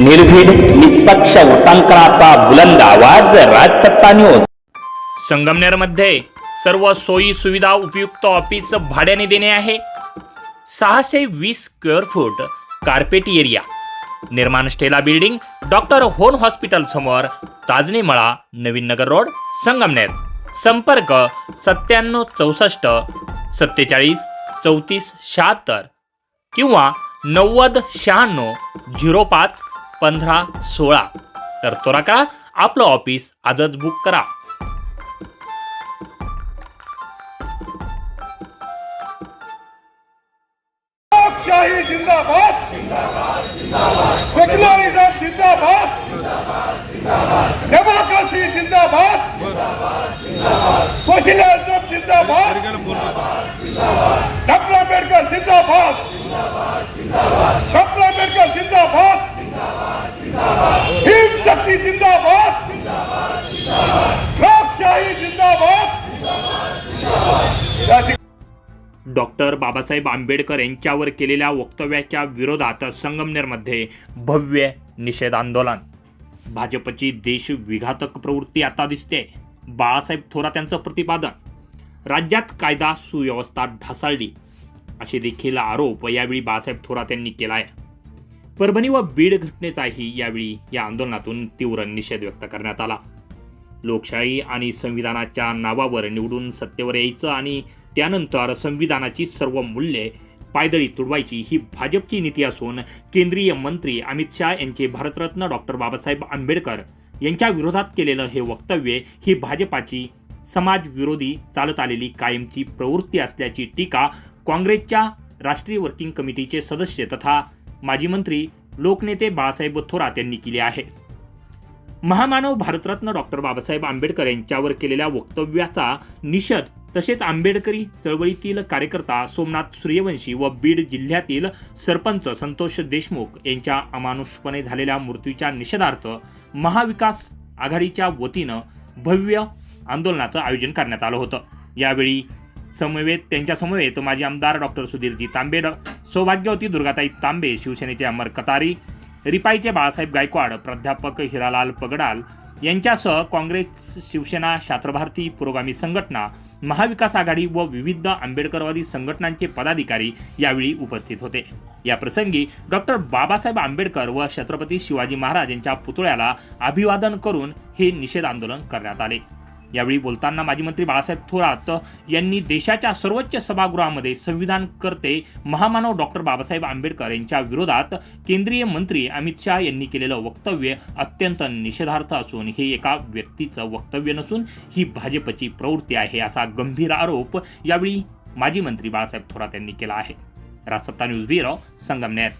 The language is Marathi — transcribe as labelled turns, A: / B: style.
A: निर्भीड निष्पक्ष वृत्तांकनाचा बुलंद आवाज राजसत्ता न्यूज
B: संगमनेरमध्ये सर्व सोयी सुविधा उपयुक्त ऑफिस भाड्याने देणे आहे. सहाशे वीस स्क्वेअर फूट कार्पेट एरिया. निर्माण स्टेला बिल्डिंग डॉक्टर होन हॉस्पिटल समोर ताजने मळा नवीन नगर रोड संगमनेर. संपर्क सत्त्याण्णव चौसष्ट सत्तेचाळीस चौतीस शहात्तर किंवा नव्वद शहाण्णव झिरो पाच पंधरा सोळा तर त्वरा करा आपलं ऑफिस आजच बुक करा
C: डेमोक्रेसी जिंदाबाद सोशलिझम जिंदाबाद डॉक्टर आंबेडकर डॉक्टर
B: बाबासाहेब आंबेडकर यांच्यावर केलेल्या वक्तव्याच्या विरोधात संगमनेरमध्ये भव्य निषेध आंदोलन. भाजपची देश विघातक प्रवृत्ती आता दिसते. बाळासाहेब थोरात यांचं प्रतिपादन. राज्यात कायदा सुव्यवस्था ढासाळली. असे देखील आरोप यावेळी बाळासाहेब थोरात यांनी केला आहे परभणी व बीड घटनेचाही यावेळी या आंदोलनातून तीव्र निषेध व्यक्त करण्यात आला. लोकशाही आणि संविधानाच्या नावावर निवडून सत्तेवर यायचं आणि त्यानंतर संविधानाची सर्व मूल्ये पायदळी तुडवायची ही भाजपची नीती असून केंद्रीय मंत्री अमित शहा यांचे भारतरत्न डॉक्टर बाबासाहेब आंबेडकर यांच्या विरोधात केलेलं हे वक्तव्य ही भाजपाची समाजविरोधी चालत आलेली कायमची प्रवृत्ती असल्याची टीका काँग्रेसच्या राष्ट्रीय वर्किंग कमिटीचे सदस्य तथा माजी मंत्री लोकनेते बाळासाहेब थोरात यांनी केली आहे. महामानव भारतरत्न डॉक्टर बाबासाहेब आंबेडकर यांच्यावर केलेल्या वक्तव्याचा निषेध तसेच आंबेडकरी चळवळीतील कार्यकर्ता सोमनाथ सूर्यवंशी व बीड जिल्ह्यातील सरपंच संतोष देशमुख यांच्या अमानुषपणे झालेल्या मृत्यूच्या निषेधार्थ महाविकास आघाडीच्या वतीनं भव्य आंदोलनाचं आयोजन करण्यात आलं होतं. यावेळी समवेत त्यांच्या समवेत माजी आमदार डॉक्टर सुधीरजी तांबे सौभाग्यवती दुर्गाताई तांबे शिवसेनेचे अमर कतारी रिपाईचे बाळासाहेब गायकवाड प्राध्यापक हिरालाल पगडाल यांच्यासह काँग्रेस शिवसेना छात्रभारती पुरोगामी संघटना महाविकास आघाडी व विविध आंबेडकरवादी संघटनांचे पदाधिकारी यावेळी उपस्थित होते. या प्रसंगी डॉक्टर बाबासाहेब आंबेडकर व छत्रपती शिवाजी महाराज यांच्या पुतळ्याला अभिवादन करून हे निषेध आंदोलन करण्यात आले. यावेळी बोलताना माजी मंत्री बाळासाहेब थोरात यांनी देशाच्या सर्वोच्च सभागृहामध्ये संविधान करते महामानव डॉक्टर बाबासाहेब आंबेडकर यांच्या विरोधात केंद्रीय मंत्री अमित शहा यांनी केलेलं वक्तव्य अत्यंत निषेधार्थ असून हे एका व्यक्तीचं वक्तव्य नसून ही भाजपची प्रवृत्ती आहे असा गंभीर आरोप यावेळी माजी मंत्री बाळासाहेब थोरात यांनी केला आहे. Rajsatta news bureau Sangamner.